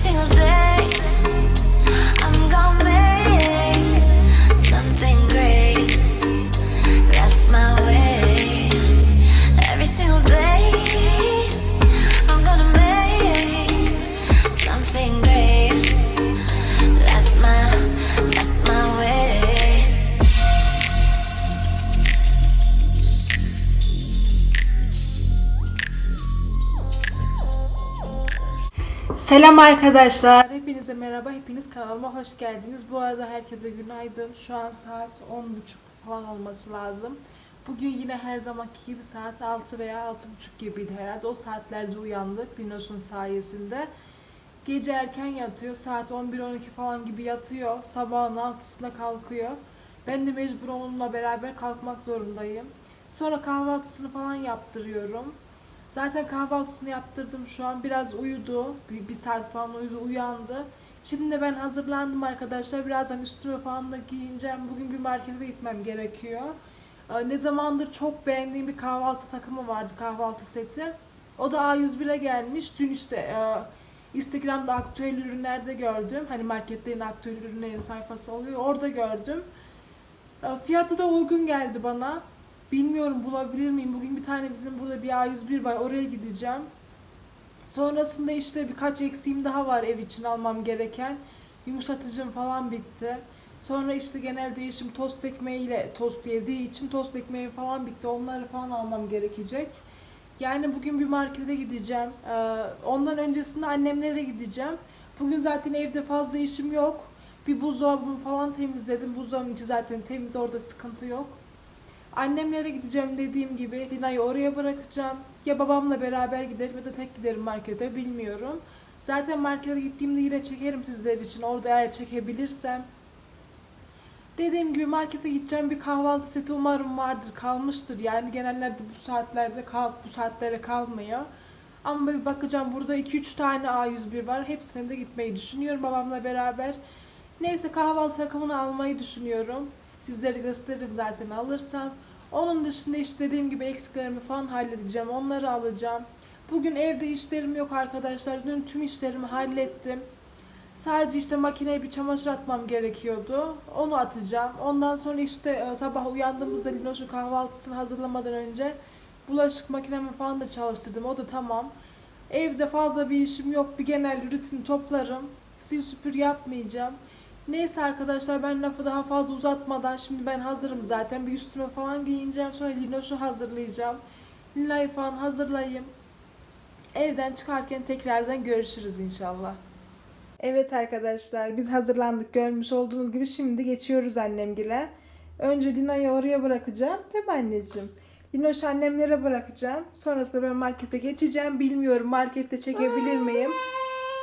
single day. Selam arkadaşlar. Hepinize merhaba. Hepiniz kanalıma hoş geldiniz. Bu arada herkese günaydın. Şu an saat 10.30 falan olması lazım. Bugün yine her zamanki gibi saat 6 veya 6.30 gibiydi herhalde. O saatlerde uyandık Linoş'un sayesinde. Gece erken yatıyor. Saat 11-12 falan gibi yatıyor. Sabahın 6'sında kalkıyor. Ben de mecbur onunla beraber kalkmak zorundayım. Sonra kahvaltısını falan yaptırıyorum. Zaten kahvaltısını yaptırdım şu an. Biraz uyudu. Bir, bir saat falan uyudu, uyandı. Şimdi de ben hazırlandım arkadaşlar. Birazdan üstüme falan da giyineceğim. Bugün bir markete gitmem gerekiyor. Ee, Ne zamandır çok beğendiğim bir kahvaltı takımı vardı, kahvaltı seti. O da A101'e gelmiş. Dün işte e, Instagram'da aktüel ürünlerde gördüm. Hani marketlerin aktüel ürünlerin sayfası oluyor. Orada gördüm. E, Fiyatı da uygun geldi bana. Bilmiyorum bulabilir miyim? Bugün bir tane bizim burada bir A101 var. Oraya gideceğim. Sonrasında işte birkaç eksiğim daha var ev için almam gereken. Yumuşatıcım falan bitti. Sonra işte genel değişim tost ekmeğiyle tost yediği için tost ekmeği falan bitti. Onları falan almam gerekecek. Yani bugün bir markete gideceğim. Ee, ondan öncesinde annemlere gideceğim. Bugün zaten evde fazla işim yok. Bir buzdolabımı falan temizledim. Buzdolabım zaten temiz orada sıkıntı yok. Annemlere gideceğim dediğim gibi Lina'yı oraya bırakacağım. Ya babamla beraber giderim ya da tek giderim markete bilmiyorum. Zaten markete gittiğimde yine çekerim sizler için orada eğer çekebilirsem. Dediğim gibi markete gideceğim bir kahvaltı seti umarım vardır kalmıştır. Yani genellerde bu saatlerde kal bu saatlere kalmıyor. Ama bir bakacağım burada 2-3 tane A101 var. Hepsine de gitmeyi düşünüyorum babamla beraber. Neyse kahvaltı takımını almayı düşünüyorum. Sizlere gösteririm zaten alırsam. Onun dışında işte dediğim gibi eksiklerimi falan halledeceğim. Onları alacağım. Bugün evde işlerim yok arkadaşlar. Dün tüm işlerimi hallettim. Sadece işte makineye bir çamaşır atmam gerekiyordu. Onu atacağım. Ondan sonra işte e, sabah uyandığımızda Linoş'un kahvaltısını hazırlamadan önce bulaşık makinemi falan da çalıştırdım. O da tamam. Evde fazla bir işim yok. Bir genel rutin toplarım. Sil süpür yapmayacağım. Neyse arkadaşlar ben lafı daha fazla uzatmadan şimdi ben hazırım zaten. Bir üstüme falan giyineceğim. Sonra Linoş'u hazırlayacağım. Lina'yı falan hazırlayayım. Evden çıkarken tekrardan görüşürüz inşallah. Evet arkadaşlar biz hazırlandık görmüş olduğunuz gibi şimdi geçiyoruz annemgile. Önce Lina'yı oraya bırakacağım değil mi anneciğim? Linoş'u annemlere bırakacağım. Sonrasında ben markete geçeceğim. Bilmiyorum markette çekebilir miyim?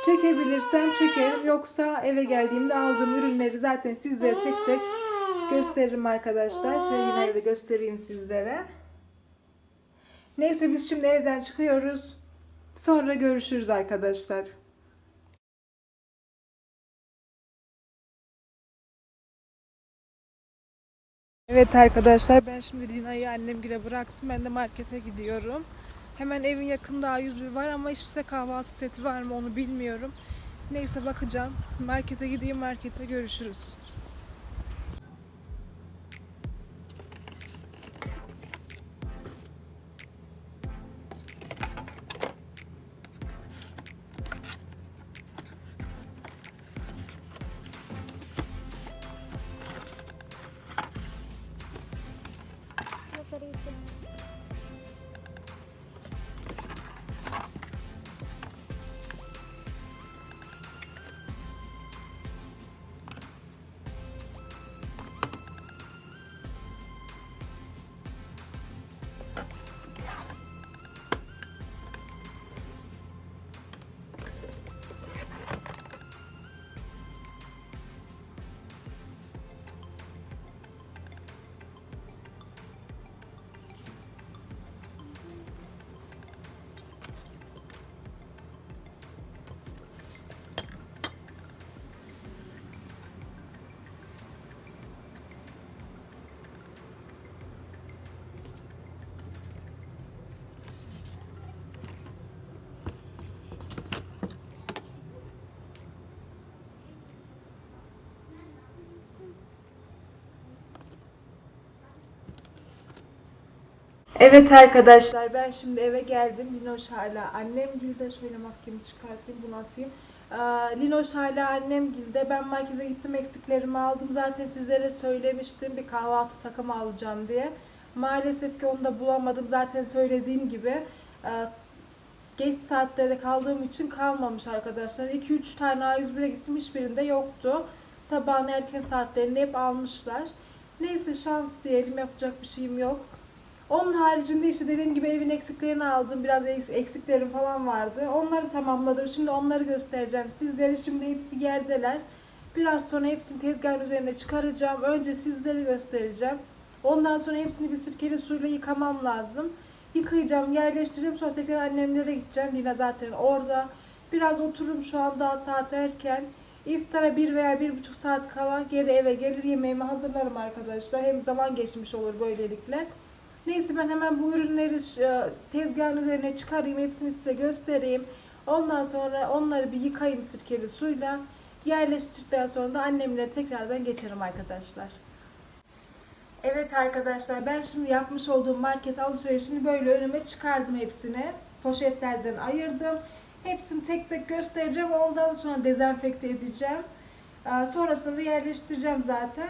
Çekebilirsem çekerim. Yoksa eve geldiğimde aldığım ürünleri zaten sizlere tek tek gösteririm arkadaşlar. Şöyle yine de göstereyim sizlere. Neyse biz şimdi evden çıkıyoruz. Sonra görüşürüz arkadaşlar. Evet arkadaşlar ben şimdi Lina'yı annemgile bıraktım. Ben de markete gidiyorum. Hemen evin yakında A101 var ama işte kahvaltı seti var mı onu bilmiyorum. Neyse bakacağım. Markete gideyim markette görüşürüz. Evet arkadaşlar ben şimdi eve geldim. Linoş hala annem gilde. Şöyle maskemi çıkartayım bunu atayım. Ee, Linoş hala annem gilde. Ben markete gittim eksiklerimi aldım. Zaten sizlere söylemiştim bir kahvaltı takımı alacağım diye. Maalesef ki onu da bulamadım. Zaten söylediğim gibi geç saatlerde kaldığım için kalmamış arkadaşlar. 2-3 tane A101'e gittim hiçbirinde yoktu. Sabahın erken saatlerinde hep almışlar. Neyse şans diyelim yapacak bir şeyim yok. Onun haricinde işte dediğim gibi evin eksiklerini aldım. Biraz eks- eksiklerim falan vardı. Onları tamamladım. Şimdi onları göstereceğim sizlere. Şimdi hepsi yerdeler. Biraz sonra hepsini tezgahın üzerine çıkaracağım. Önce sizlere göstereceğim. Ondan sonra hepsini bir sirkeli suyla yıkamam lazım. Yıkayacağım, yerleştireceğim. Sonra tekrar annemlere gideceğim. Lina zaten orada. Biraz otururum şu an daha saat erken. İftara bir veya bir buçuk saat kala geri eve gelir yemeğimi hazırlarım arkadaşlar. Hem zaman geçmiş olur böylelikle. Neyse ben hemen bu ürünleri e, tezgahın üzerine çıkarayım. Hepsini size göstereyim. Ondan sonra onları bir yıkayayım sirkeli suyla. Yerleştirdikten sonra da annemlere tekrardan geçerim arkadaşlar. Evet arkadaşlar ben şimdi yapmış olduğum market alışverişini böyle önüme çıkardım hepsini. Poşetlerden ayırdım. Hepsini tek tek göstereceğim. Ondan sonra dezenfekte edeceğim. Sonrasında da yerleştireceğim zaten.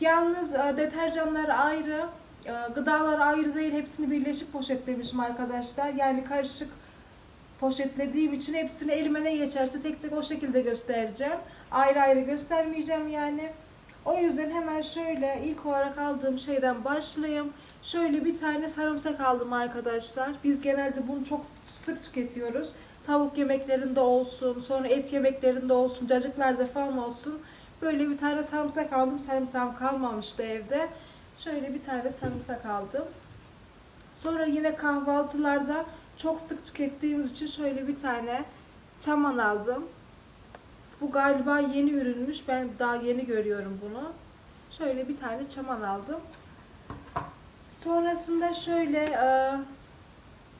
Yalnız e, deterjanlar ayrı, gıdalar ayrı değil. Hepsini birleşik poşetlemişim arkadaşlar. Yani karışık poşetlediğim için hepsini elime ne geçerse tek tek o şekilde göstereceğim. Ayrı ayrı göstermeyeceğim yani. O yüzden hemen şöyle ilk olarak aldığım şeyden başlayayım. Şöyle bir tane sarımsak aldım arkadaşlar. Biz genelde bunu çok sık tüketiyoruz. Tavuk yemeklerinde olsun, sonra et yemeklerinde olsun, cacıklarda falan olsun. Böyle bir tane sarımsak aldım. Sarımsağım kalmamıştı evde. Şöyle bir tane sarımsak aldım. Sonra yine kahvaltılarda çok sık tükettiğimiz için şöyle bir tane çaman aldım. Bu galiba yeni ürünmüş. Ben daha yeni görüyorum bunu. Şöyle bir tane çaman aldım. Sonrasında şöyle e,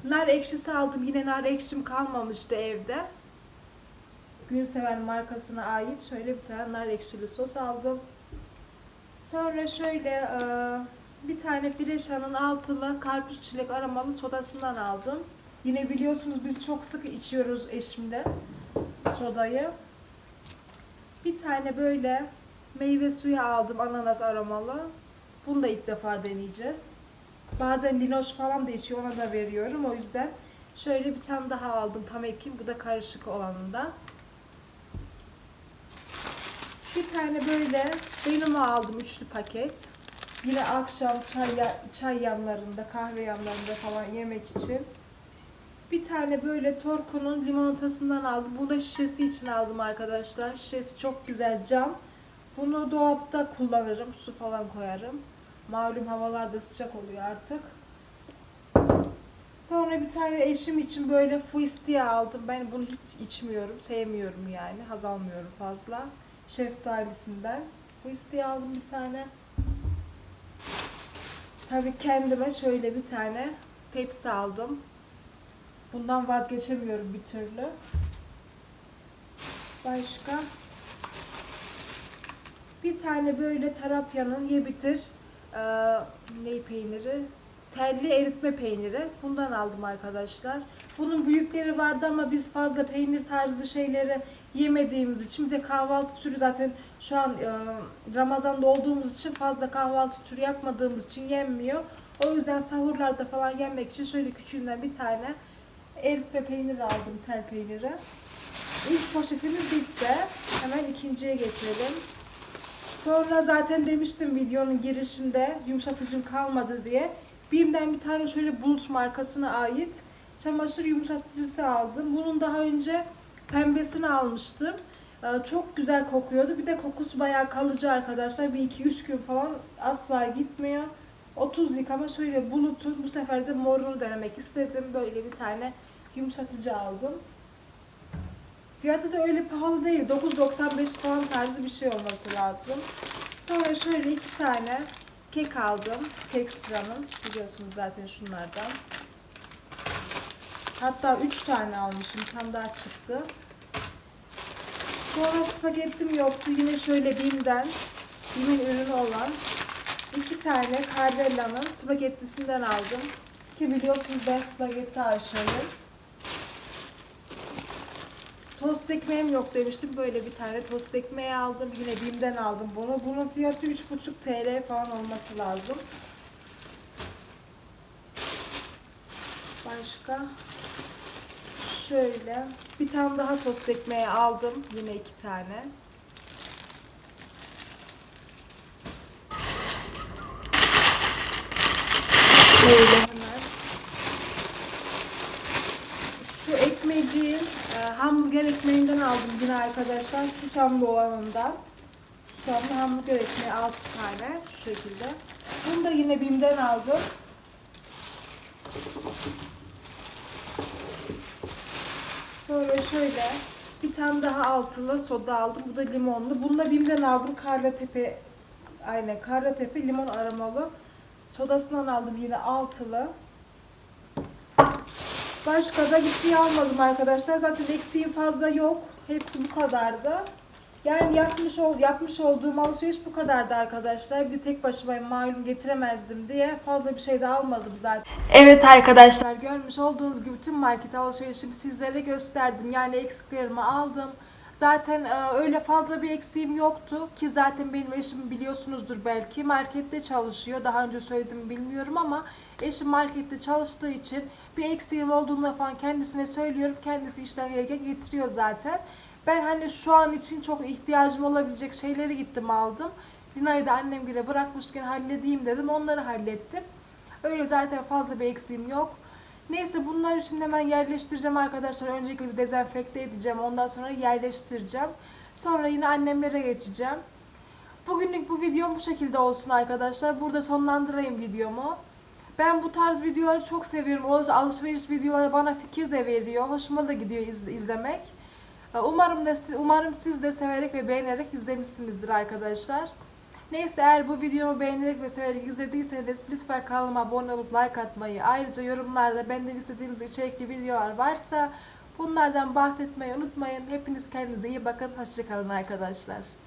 nar ekşisi aldım. Yine nar ekşim kalmamıştı evde. Günseven markasına ait şöyle bir tane nar ekşili sos aldım. Sonra şöyle e, bir tane Fresha'nın altılı karpuz çilek aromalı sodasından aldım. Yine biliyorsunuz biz çok sık içiyoruz eşimle sodayı. Bir tane böyle meyve suyu aldım ananas aromalı. Bunu da ilk defa deneyeceğiz. Bazen linoş falan da içiyor ona da veriyorum. O yüzden şöyle bir tane daha aldım tam ekim. Bu da karışık olanında. Bir tane böyle benim aldım üçlü paket. Yine akşam çay, çay yanlarında, kahve yanlarında falan yemek için. Bir tane böyle Torku'nun limonatasından aldım. Bu da şişesi için aldım arkadaşlar. Şişesi çok güzel cam. Bunu dolapta kullanırım. Su falan koyarım. Malum havalarda sıcak oluyor artık. Sonra bir tane eşim için böyle fuistiye aldım. Ben bunu hiç içmiyorum. Sevmiyorum yani. Haz almıyorum fazla. Şeftalisinden. Fuistiye aldım bir tane. Tabii kendime şöyle bir tane Pepsi aldım. Bundan vazgeçemiyorum bir türlü. Başka? Bir tane böyle Tarabya'nın ye bitir e, ne peyniri? Telli eritme peyniri. Bundan aldım arkadaşlar. Bunun büyükleri vardı ama biz fazla peynir tarzı şeyleri yemediğimiz için bir de kahvaltı türü zaten şu an e, Ramazan'da olduğumuz için fazla kahvaltı türü yapmadığımız için yenmiyor. O yüzden sahurlarda falan yenmek için şöyle küçüğünden bir tane eritme peyniri aldım, tel peyniri. İlk poşetimiz bitti. Hemen ikinciye geçelim. Sonra zaten demiştim videonun girişinde yumuşatıcım kalmadı diye. Bim'den bir tane şöyle Bulut markasına ait çamaşır yumuşatıcısı aldım. Bunun daha önce pembesini almıştım. Ee, Çok güzel kokuyordu. Bir de kokusu bayağı kalıcı arkadaşlar. Bir iki üç gün falan asla gitmiyor. 30 yıkama şöyle bulutun bu sefer de morunu denemek istedim. Böyle bir tane yumuşatıcı aldım. Fiyatı da öyle pahalı değil. 9.95 falan tarzı bir şey olması lazım. Sonra şöyle iki tane kek aldım. Kekstra'nın. Biliyorsunuz zaten şunlardan. Hatta üç tane almışım. Tam daha çıktı. Sonra spagettim yoktu. Yine şöyle Bim'den Bim'in ürünü olan iki tane Cardella'nın spagettisinden aldım. Ki biliyorsunuz ben spagetti aşığıyım. Tost ekmeğim yok demiştim. Böyle bir tane tost ekmeği aldım. Yine BİM'den aldım bunu. Bunun fiyatı 3,5 TL falan olması lazım. Başka? Şöyle. Bir tane daha tost ekmeği aldım. Yine iki tane. Şöyle hemen. Şu ekmeğciğin e, hamburger ekmeğinden aldım yine arkadaşlar. Susamlı olanından. Susamlı hamburger ekmeği 6 tane şu şekilde. Bunu da yine BİM'den aldım. Sonra şöyle bir tane daha altılı soda aldım. Bu da limonlu. Bunu da BİM'den aldım. Karlatepe aynen Karlatepe limon aromalı. Sodasından aldım yine altılı. Başka da bir şey almadım arkadaşlar. Zaten eksiğim fazla yok. Hepsi bu kadardı. Yani yapmış ol, yapmış olduğum alışveriş bu kadardı arkadaşlar. Bir de tek başıma malum getiremezdim diye fazla bir şey de almadım zaten. Evet arkadaşlar görmüş olduğunuz gibi tüm market alışverişimi sizlere gösterdim. Yani eksiklerimi aldım. Zaten e, öyle fazla bir eksiğim yoktu ki zaten benim eşim biliyorsunuzdur belki markette çalışıyor. Daha önce söyledim bilmiyorum ama eşim markette çalıştığı için bir eksiğim olduğunda falan kendisine söylüyorum. Kendisi işten gelirken getiriyor zaten. Ben hani şu an için çok ihtiyacım olabilecek şeyleri gittim aldım. Lina'yı da annem bile bırakmışken halledeyim dedim. Onları hallettim. Öyle zaten fazla bir eksiğim yok. Neyse bunları şimdi hemen yerleştireceğim arkadaşlar. Öncelikle bir dezenfekte edeceğim. Ondan sonra yerleştireceğim. Sonra yine annemlere geçeceğim. Bugünlük bu videom bu şekilde olsun arkadaşlar. Burada sonlandırayım videomu. Ben bu tarz videoları çok seviyorum. O alışveriş videoları bana fikir de veriyor. Hoşuma da gidiyor iz- izlemek. Ee, Umarım da umarım siz de severek ve beğenerek izlemişsinizdir arkadaşlar. Neyse eğer bu videomu beğenerek ve severek izlediyseniz lütfen kanalıma abone olup like atmayı, ayrıca yorumlarda benden istediğiniz içerikli videolar varsa bunlardan bahsetmeyi unutmayın. Hepiniz kendinize iyi bakın. Hoşçakalın arkadaşlar.